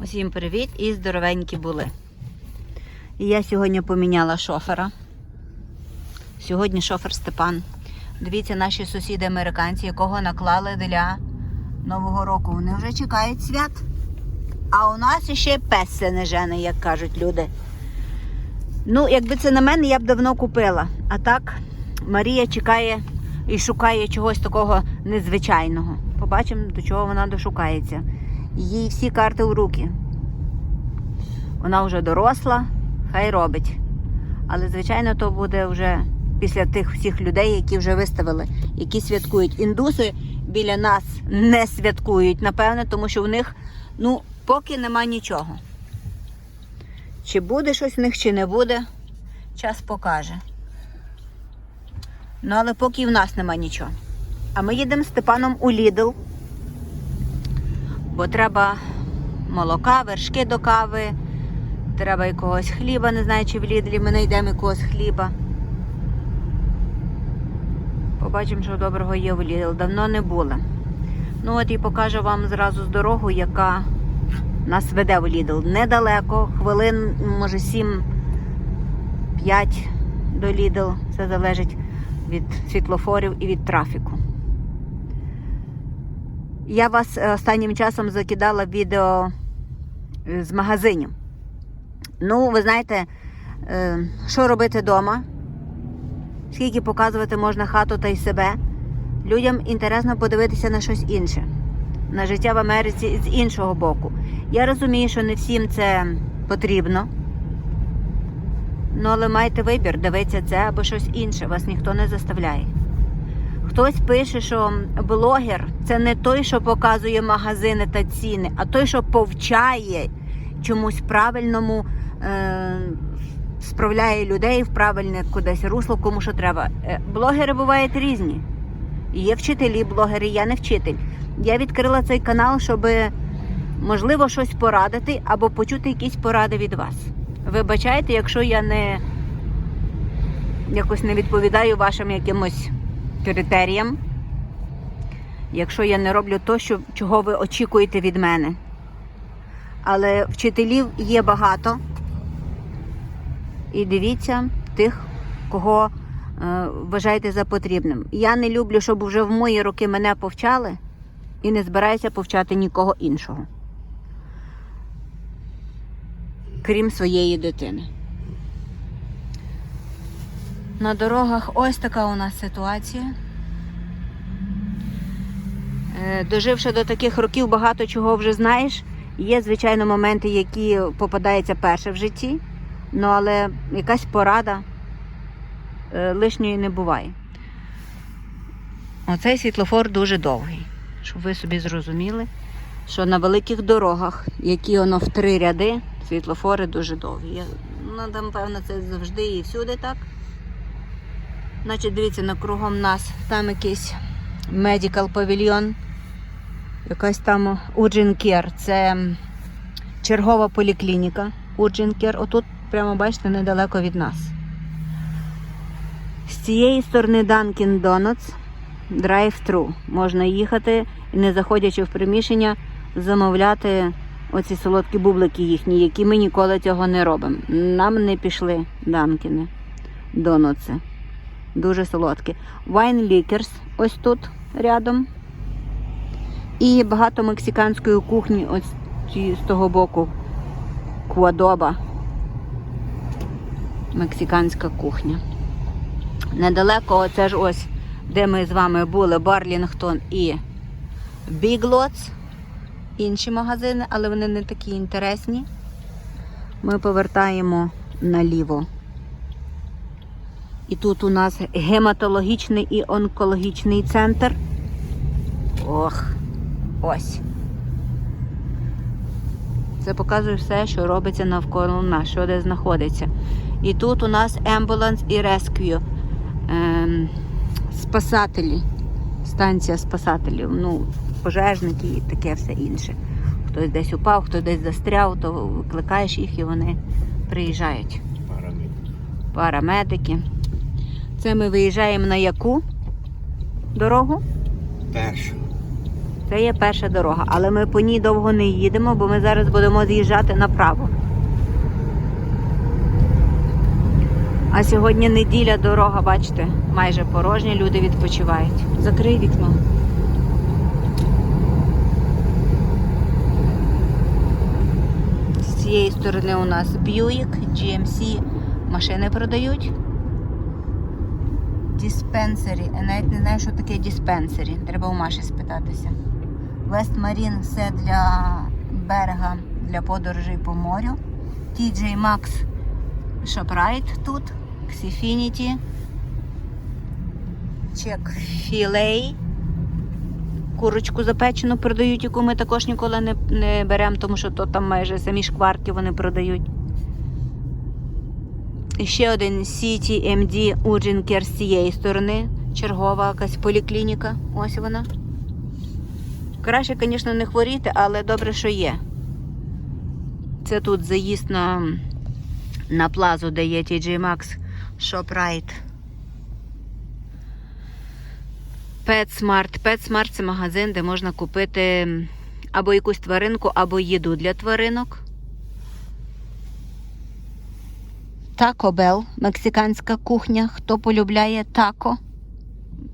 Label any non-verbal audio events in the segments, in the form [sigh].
Усім привіт і здоровенькі були. І я сьогодні поміняла шофера. Сьогодні шофер Степан. Дивіться, наші сусіди американці, якого наклали для Нового року. Вони вже чекають свят. А у нас ще пес не жене, як кажуть люди. Ну, якби це на мене, я б давно купила. А так, Марія чекає і шукає чогось такого незвичайного. Побачимо, до чого вона дошукається. Їй всі карти в руки. Вона вже доросла, хай робить. Але, звичайно, то буде вже після тих всіх людей, які вже виставили, які святкують. Індуси біля нас не святкують, напевне, тому що в них ну, поки нема нічого. Чи буде щось в них, чи не буде, час покаже. Ну, але поки в нас нема нічого. А ми їдемо з Степаном у Лідл, бо треба молока, вершки до кави, треба якогось хліба, не знаю, чи в Лідлі ми знайдемо якогось хліба. Побачимо, що доброго є в Лідл. Давно не були. Ну от і покажу вам зразу з дорогу, яка нас веде в Лідл. Недалеко, хвилин, може, 7-5 до Лідл. Це залежить від світлофорів і від трафіку. Я вас е, останнім часом закидала відео е, з магазинів. Ну, ви знаєте, е, що робити вдома? Скільки показувати можна хату та й себе. Людям інтересно подивитися на щось інше, на життя в Америці з іншого боку. Я розумію, що не всім це потрібно. Ну, але майте вибір, дивитися це або щось інше, вас ніхто не заставляє. Хтось пише, що блогер це не той, що показує магазини та ціни, а той, що повчає чомусь правильному, е- справляє людей в правильне кудись русло, кому що треба. Е, блогери бувають різні. Є вчителі, блогери, я не вчитель. Я відкрила цей канал, щоб можливо щось порадити або почути якісь поради від вас. Вибачайте, якщо я не якось не відповідаю вашим якимось критеріям, якщо я не роблю то, що, чого ви очікуєте від мене. Але вчителів є багато. І дивіться тих, кого е, вважаєте за потрібним. Я не люблю, щоб вже в мої роки мене повчали і не збираюся повчати нікого іншого. Крім своєї дитини. На дорогах ось така у нас ситуація. Е, Доживши до таких років, багато чого вже знаєш. Є, звичайно, моменти, які попадаються перше в житті, ну але якась порада е, лишньої не буває. Оцей світлофор дуже довгий, щоб ви собі зрозуміли, що на великих дорогах, які воно в три ряди, світлофори дуже довгі. Ну, там, певно, це завжди і всюди так. Значить, дивіться, на кругом нас там якийсь медикал павільйон, якась там Urgent. Це чергова поліклініка Urgent Care. Отут, прямо бачите, недалеко від нас. З цієї сторони Dunkin' Donuts drive-thru. Можна їхати і не заходячи в приміщення, замовляти оці солодкі бублики їхні, які ми ніколи цього не робимо. Нам не пішли Данкіни, донуци. Дуже солодкі. Wine Lickers ось тут рядом. І багато мексиканської кухні ось з того боку. Куадоба. Мексиканська кухня. Недалеко, оце ж ось, де ми з вами були, Барлінгтон і Lots. Інші магазини, але вони не такі інтересні. Ми повертаємо наліво. І тут у нас гематологічний і онкологічний центр. Ох, ось. Це показує все, що робиться навколо нас, що де знаходиться. І тут у нас Ambulance і Rescue. Ем, спасателі. Станція спасателів. Ну, пожежники і таке все інше. Хтось десь упав, хтось десь застряв, то викликаєш їх і вони приїжджають. Парамедики. Парамедики. Це ми виїжджаємо на яку дорогу? Першу. Це є перша дорога, але ми по ній довго не їдемо, бо ми зараз будемо з'їжджати направо. А сьогодні неділя, дорога, бачите, майже порожня, люди відпочивають. Закрий вікно. З цієї сторони у нас Buick, GMC машини продають. Диспенсері. Я навіть не знаю, що таке диспенсері. Треба у Маші спитатися. West Marine все для берега, для подорожей по морю. TJ Maxx ShopRite тут. Xfinity. Чек Філей. Курочку запечену продають, яку ми також ніколи не, не беремо, тому що то там майже самі шкварки вони продають. Ще один City MD Urgent Care з цієї сторони. Чергова якась поліклініка. Ось вона. Краще, звісно, не хворіти, але добре, що є. Це тут заїзд на, на плазу, де є TJ Maxx, ShopRite. PetSmart. PetSmart це магазин, де можна купити або якусь тваринку, або їду для тваринок. Taco Bell, мексиканська кухня. Хто полюбляє тако?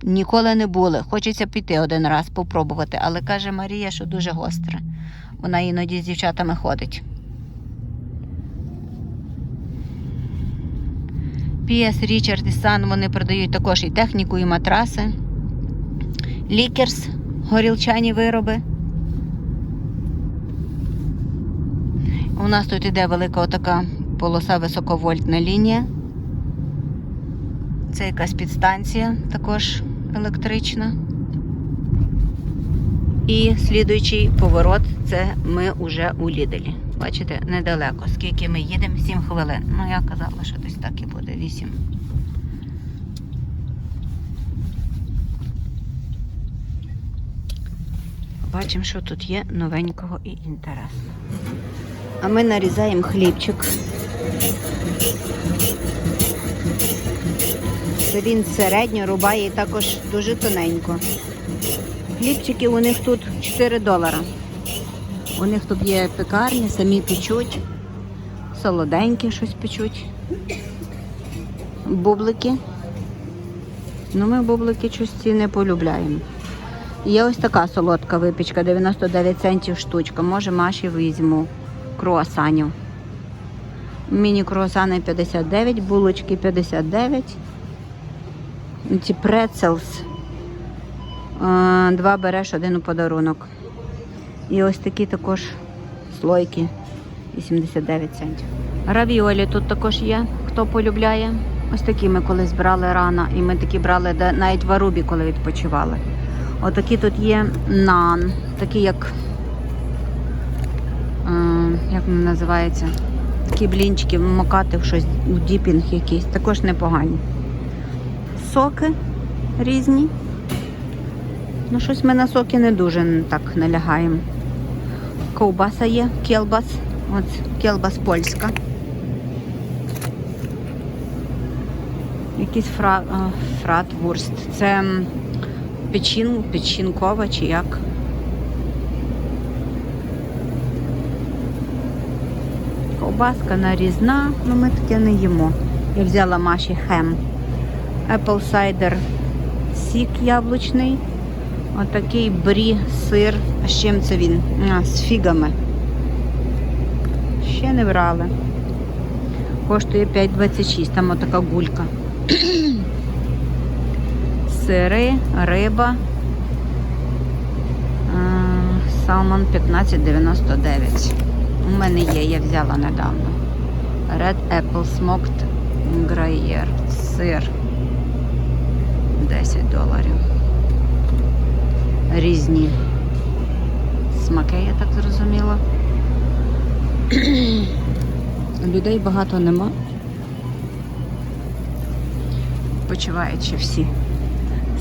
Ніколи не були. Хочеться піти один раз попробувати, але каже Марія, що дуже гостре. Вона іноді з дівчатами ходить. PS Richard і Sun вони продають також і техніку, і матраси. Лікерс, горілчані вироби. У нас тут іде велика отака полоса високовольтна лінія. Це якась підстанція, також електрична. І слідуючий поворот це ми вже у Ліделі. Бачите, недалеко. Скільки ми їдемо? 7 хвилин. Ну, я казала, що десь так і буде 8. Бачимо, що тут є новенького і інтересного. А ми нарізаємо хлібчик. Він середньо рубає і також дуже тоненько. Хлібчики у них тут 4 долара. У них тут є пекарні, самі печуть, солоденькі щось печуть. Бублики. Ну, ми бублики щось не полюбляємо. Є ось така солодка випічка, 99 центів штучка. Може, Маші візьму круасанів. Міні-круасани 59, булочки 59. Ці прецелс. Два береш, один у подарунок. І ось такі також слойки 89 центів. Равіолі тут також є, хто полюбляє. Ось такі ми колись брали рано, і ми такі брали навіть в Арубі, коли відпочивали. Отакі тут є нан, такі як, е, як називається, такі блінчики, вмокати в щось, у діпінг якийсь, також непогані. Соки різні. Ну, щось ми на соки не дуже так налягаємо. Ковбаса є, келбас. От келбас польська. Якийсь фра, фратвурст. Це м, печин, печінкова чи як. Ковбаска нарізна, але ми таке не їмо. Я взяла Маші хем. Apple cider сік яблучний. Отакий брі, сир. А з чим це він? А, з фігами. Ще не брали. Коштує 5,26, там отака гулька. [clears throat] Сири, риба. Салмон 15,99. У мене є, я взяла недавно. Red Apple Smoked Gruyere. Сир. 10 доларів. Різні смаки, я так зрозуміла. [clears throat] Людей багато нема. Почувають ще всі.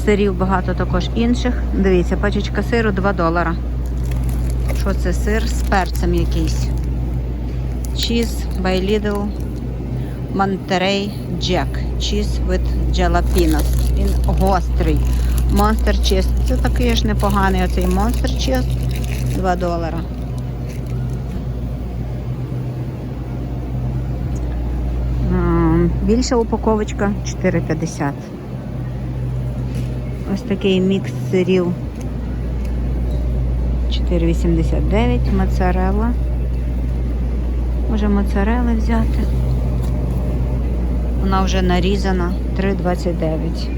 Сирів багато також інших. Дивіться, пачечка сиру 2 долара. Що це сир з перцем якийсь? Cheese by Lidl. Monterey Jack. Cheese with jalapenos. Він гострий. Monster Cheese. Це такий ж непоганий оцей Monster Cheese. 2 долара. Більша упаковочка 4,50. Ось такий мікс сирів 4,89 моцарелла. Може моцарели взяти. Вона вже нарізана 3,29.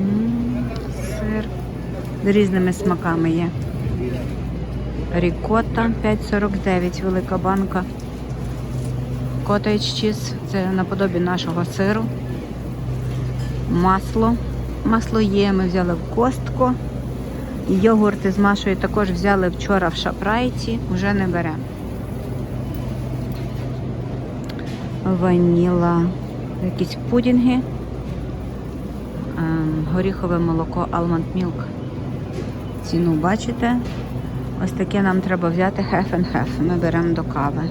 М, Сир з різними смаками є. Рікота 5,49, велика банка. Котейдж чіз, це наподобі нашого сиру. Масло. Масло є, ми взяли в костку. Йогурти з Машою також взяли вчора в шапрайті, вже не беремо. Ваніла, якісь пудінги, ем, горіхове молоко Almond Milk. Ціну бачите? Ось таке нам треба взяти half and half. Ми беремо до кави.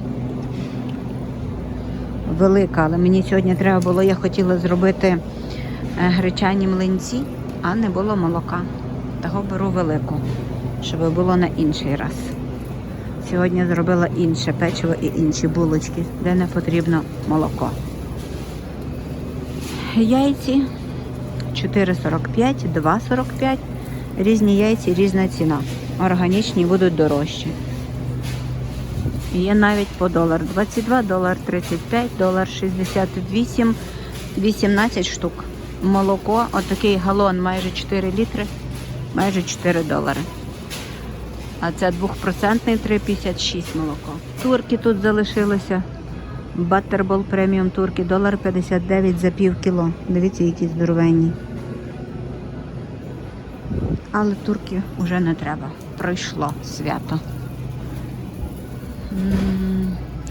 Велика, але мені сьогодні треба було, я хотіла зробити е, гречані млинці, а не було молока. Того беру велику, щоб було на інший раз. Сьогодні зробила інше печиво і інші булочки, де не потрібно молоко. Яйці 4,45, 2,45. Різні яйці, різна ціна. Органічні будуть дорожчі. Є навіть по долар 22, долар 35, долар 68, 18 штук. Молоко, отакий галон майже 4 літри, майже 4 долари. А це 2% 3,56 молоко. Турки тут залишилося. Баттербол преміум турки, долар 59 за пів кіло. Дивіться, які здоровенні. Але турки вже не треба. Пройшло свято.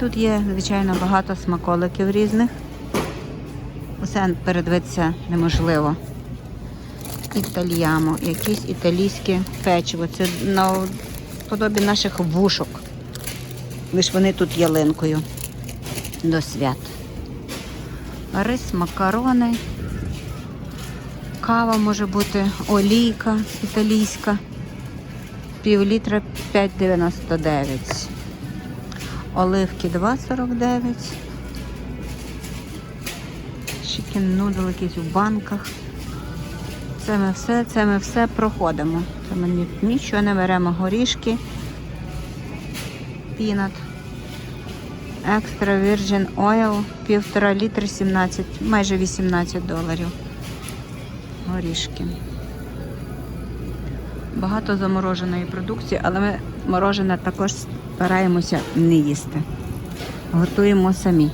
Тут є, звичайно, багато смаколиків різних. Усе передивитися неможливо. Італьямо, якісь італійське печиво. Це на подобі наших вушок. Лиш вони тут ялинкою до свят. Рис, макарони. Кава може бути, олійка італійська. Пів літра 5,99. Оливки 2,49. Чикен нудл якийсь у банках. Це ми все, це ми все проходимо. Це ми нічого не беремо. Горішки. Пінат. Екстра Virgin Oil, півтора літри 17, майже 18 доларів. Горішки. Багато замороженої продукції, але ми морожене також стараємося не їсти. Готуємо самі.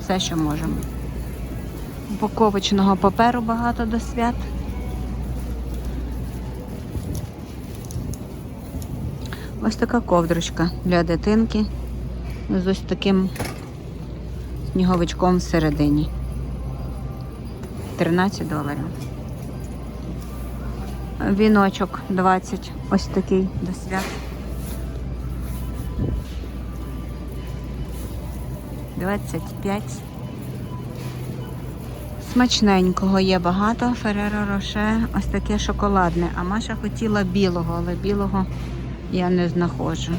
Все, що можемо. Упаковочного паперу багато до свят. Ось така ковдрочка для дитинки з ось таким сніговичком всередині. 13 доларів. Віночок 20, ось такий до свят. 25. Смачненького є багато. Фереро Роше, ось таке шоколадне. А Маша хотіла білого, але білого я не знаходжу.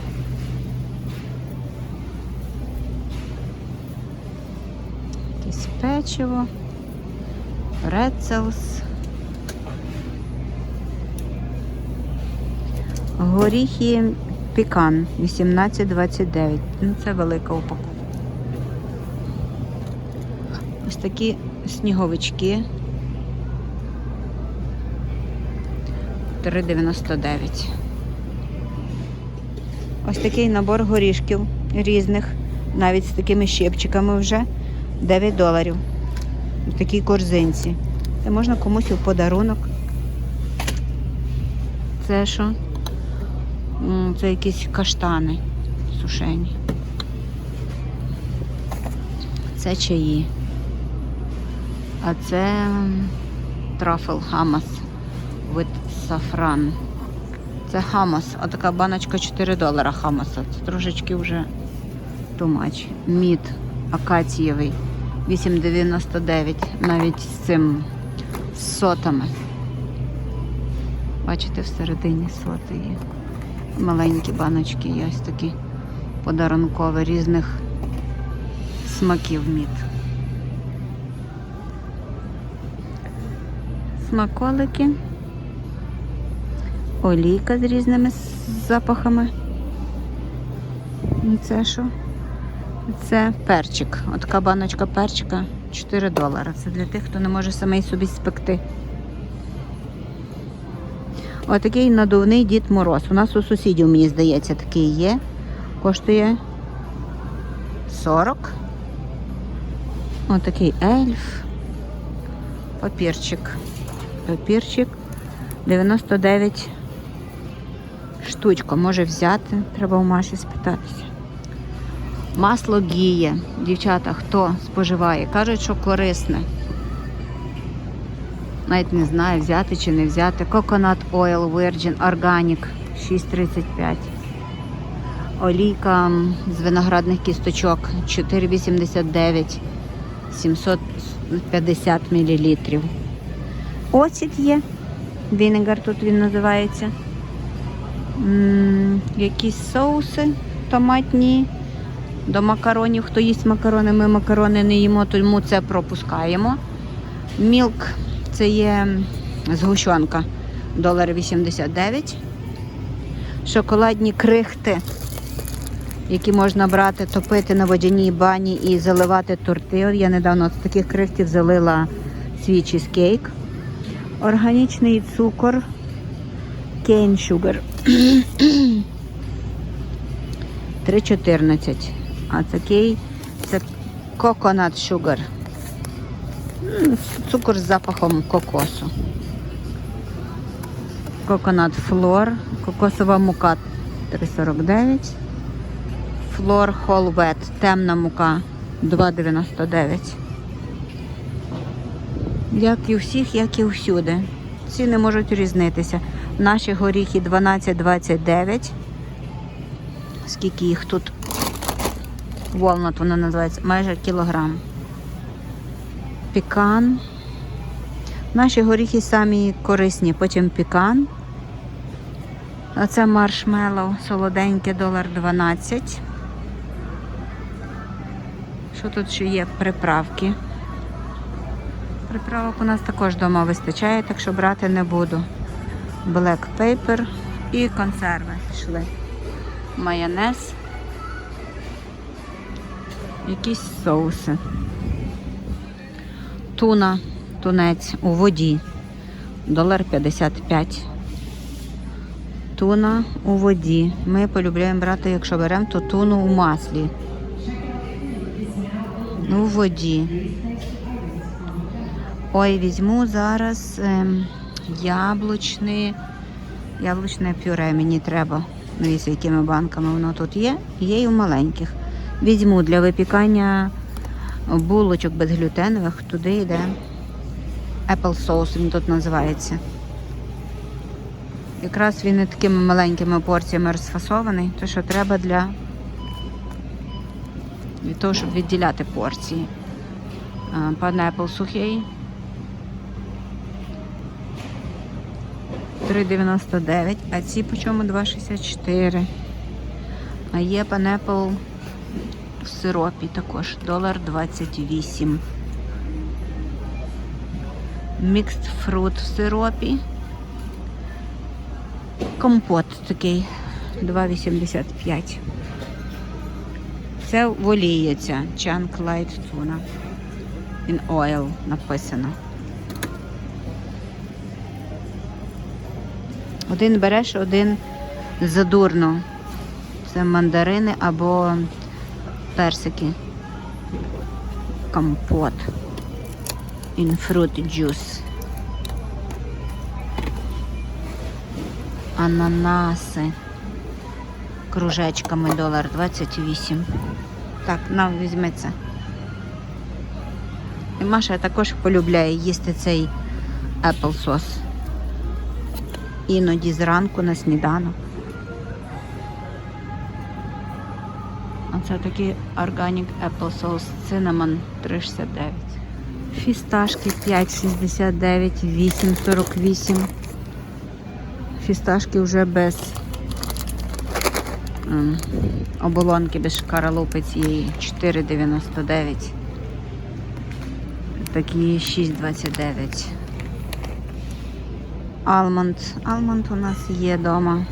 Якесь печиво, рецелс. Горіхи пікан 18,29. Ну, це велика упаковка. Ось такі сніговички. 3,99. Ось такий набор горішків різних, навіть з такими щепчиками вже 9 доларів. В такій корзинці. Це можна комусь у подарунок. Це що? Це якісь каштани сушені. Це чаї. А це трафл хамас with сафран. Це хамас. Отака баночка 4 долара хамаса. Це трошечки вже much. Мід акацієвий 8,99 навіть з цим сотами. Бачите, всередині соти є. Маленькі баночки є ось такі подарункові різних смаків мід. Смаколики. Олійка з різними запахами. І це що? Це перчик. От така баночка перчика 4 долари. Це для тих, хто не може самий собі спекти. Отакий надувний Дід Мороз. У нас у сусідів, мені здається, такий є. Коштує 40. Отакий ельф. Папірчик. Папірчик 99 штучка. Може взяти. Треба у Маші спитатися. Масло гіє. Дівчата, хто споживає? Кажуть, що корисне. Навіть не знаю, взяти чи не взяти. Coconut Oil Virgin Organic 6,35. Олійка з виноградних кісточок 4,89. 750 мл. Оцет є. Вінегар тут він називається. Якісь соуси томатні. До макаронів. Хто їсть макарони, ми макарони не їмо, тому це пропускаємо. Мілк це є згущенка, долар 89. Шоколадні крихти, які можна брати, топити на водяній бані і заливати торти. Я недавно з таких крихтів залила свій чизкейк. Органічний цукор. Sugar. 3,14. А такий це Coconut Sugar. Цукор з запахом кокосу. Coconut Floor. Кокосова мука 3,49. Floor Whole Wet. Темна мука 2,99. Як і у всіх, як і всюди. Ціни можуть різнитися. Наші горіхи 12,29. Скільки їх тут? Walnut вона називається, майже кілограм. Пікан. Наші горіхи самі корисні, потім пікан. А це маршмеллоу, солоденьке, долар 12. Що тут ще є? Приправки. Приправок у нас також вдома вистачає, так що брати не буду. Black paper і консерви пішли. Майонез. Якісь соуси. Туна, тунець у воді. Долар 55. Туна у воді. Ми полюбляємо брати, якщо беремо, то туну у маслі. У воді. Ой, візьму зараз ем, яблучне, яблучне пюре мені треба. Дивіться, якими банками воно тут є. Є і в маленьких. Візьму для випікання булочок безглютенових, туди йде apple sauce, він тут називається. Якраз він і такими маленькими порціями розфасований, то що треба для від того, щоб відділяти порції. Панепл сухий. 3,99, а ці по чому 2,64. А є панепл в сиропі також, долар 28. Мікст фрут в сиропі. Компот такий 2,85. Це в олії ця Chunk Light Tuna. In oil написано. Один береш, один задурно. Це мандарини або персики. Компот. Fruit juice. Ананаси. Кружечками долар 28. Так, нам візьми це. І Маша також полюбляє їсти цей applesauce. Іноді зранку на сніданок. Це такий Organic Apple Sauce Cinnamon 3,69. Фісташки 5,69, 8,48. Фісташки вже без ем, оболонки, без шкаралупи цієї 4,99. Такі 6,29. Алмонд. Алмонд у нас є вдома.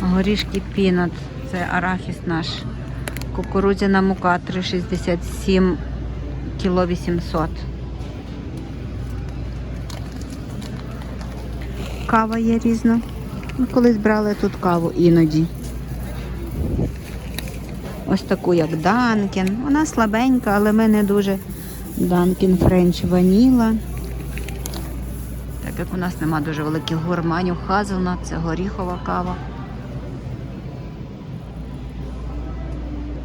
Горішки пінат. Це арахіс наш. Кукурудзяна мука 3,67 кіло 800. Кава є різна. Ми колись брали тут каву іноді. Ось таку, як Данкін. Вона слабенька, але ми не дуже. Данкін Френч Ваніла. Так як у нас нема дуже великих гурманів, хазелнат, це горіхова кава.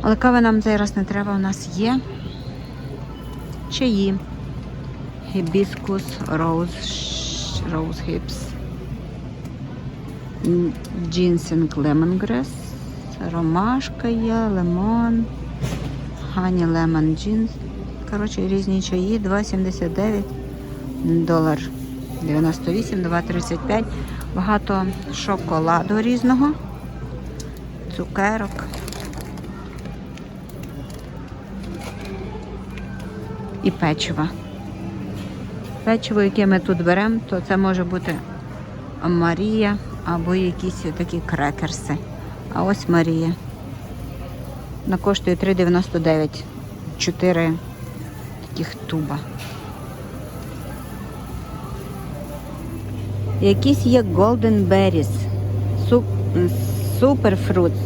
Але кави нам цей раз не треба, у нас є чаї. Гібіскус, роуз, роуз хіпс, джинсинг лемонгрес, ромашка є, лимон, хані лемон джинс. Коротше, різні чаї, 2,79 долар 98, 2,35. Багато шоколаду різного, цукерок. і печива. Печиво, яке ми тут беремо, то це може бути Марія або якісь такі крекерси. А ось Марія. Вона коштує 3,99. 4 таких туба. Якісь є Golden Berries. Фрутс.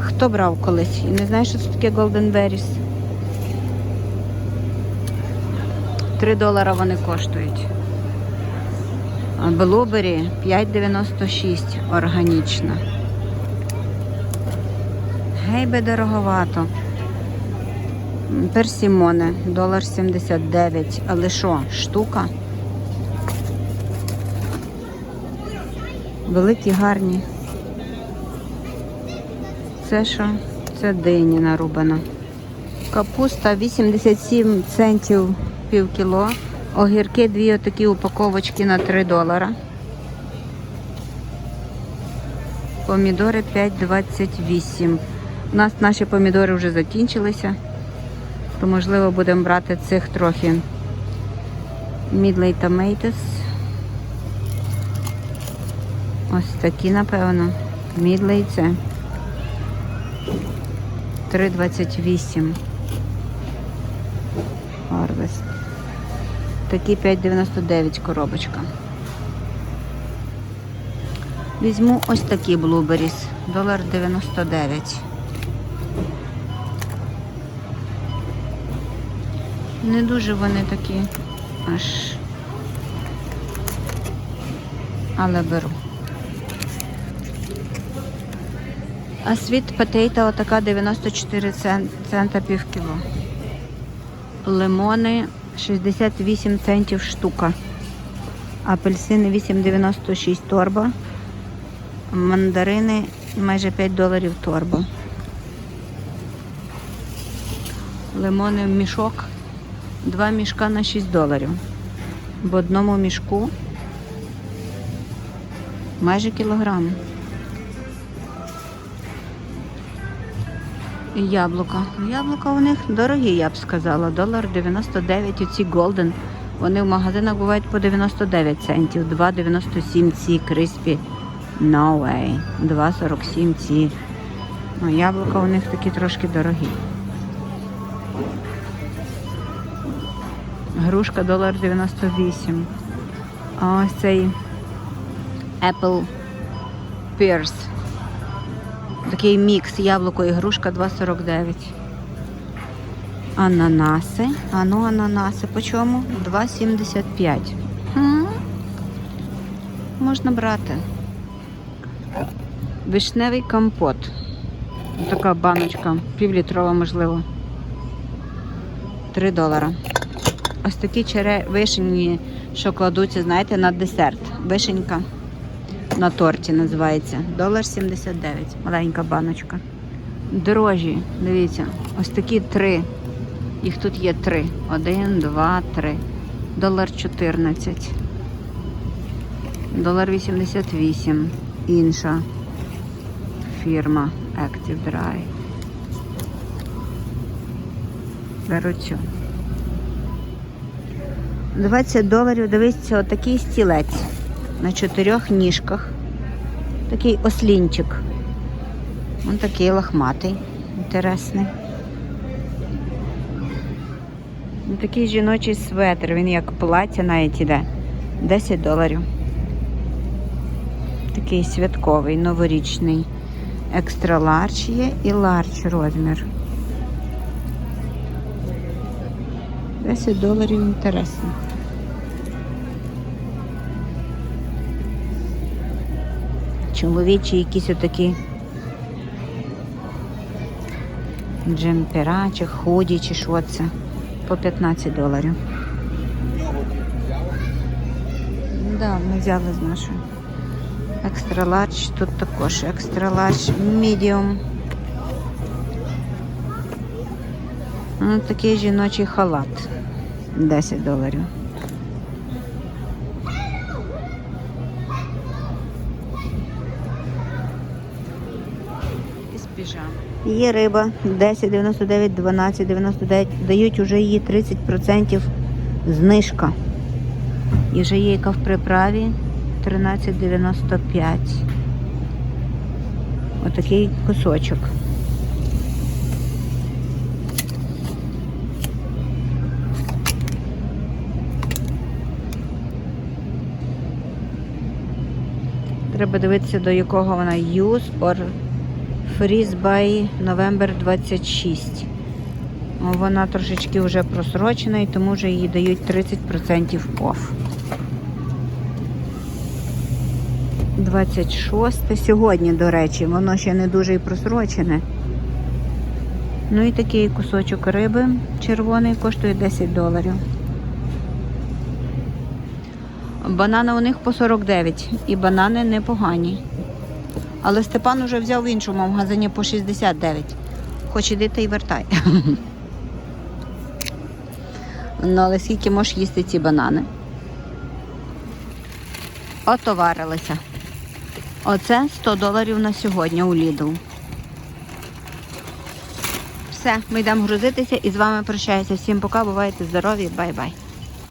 Хто брав колись і не знає, що це таке Golden Berries? 3 долара вони коштують. Блубері 5,96 органічна. Гейбе дороговато. Персімони, долар 79. Але що, штука? Великі, гарні. Це що? Це дині нарубана. Капуста 87 центів пів кіло. Огірки дві отакі упаковочки на 3 долара. Помідори 5,28. У нас наші помідори вже закінчилися, то можливо будемо брати цих трохи Midley Tomatoes. Ось такі, напевно. Midley це 3,28. Harvest. Такі 5,99 коробочка. Візьму ось такі блуберіс. Долар 99. Не дуже вони такі аж. Але беру. А світ потейта отака 94 цен- цента пів кіло. Лимони 68 центів штука. Апельсини 8,96 торба. Мандарини майже 5 доларів торба. Лимони в мішок. Два мішка на 6 доларів. В одному мішку майже кілограм. І яблука. Яблука у них дорогі, я б сказала. Долар 99 оці Голден. Вони в магазинах бувають по 99 центів. 2,97 ці криспі. No way. 2,47 ці. Ну, яблука у них такі трошки дорогі. Грушка долар 98. А ось цей Apple Pears. Такий мікс яблуко і грушка 2,49. Ананаси. А ну ананаси по чому? 2,75. Можна брати. Вишневий компот. Така баночка, півлітрова, можливо. 3 долара. Ось такі чере вишені, що кладуться, знаєте, на десерт. Вишенька. на торті називається. Долар 79. Маленька баночка. Дрожжі, дивіться, ось такі три. Їх тут є три. Один, два, три. Долар 14. Долар 88. Інша фірма Active Dry. Беру цю. 20 доларів, дивіться, отакий стілець на чотирьох ніжках. Такий ослінчик. Ось такий лохматий, інтересний. Такий жіночий светр, він як плаття навіть іде. 10 доларів. Такий святковий, новорічний. Екстра ларч є і ларч розмір. 10 доларів інтересно. Чоловічі якісь отакі джемпера чи худі, чи що це. По 15 доларів. Да, ми взяли з нашої. Екстра ларч, тут також екстра ларч, мідіум. Ну, такий жіночий халат. 10 доларів. Є риба 10,99, 12,99. Дають уже її 30% знижка. І вже є яка в приправі 13,95. Отакий кусочок. Треба дивитися, до якого вона use or freeze by November 26. Ну, Вона трошечки вже просрочена і тому вже їй дають 30% off. 26 сьогодні, до речі, воно ще не дуже і просрочене. Ну і такий кусочок риби червоний коштує 10 доларів. Банани у них по 49 і банани непогані. Але Степан уже взяв в іншому магазині по 69. Хоч іди та й вертай. [laughs] Ну, але скільки можеш їсти ці банани? Отоварилися. Оце 100 доларів на сьогодні у Lidl. Все, ми йдемо грузитися і з вами прощаюся. Всім пока, бувайте здорові, бай-бай.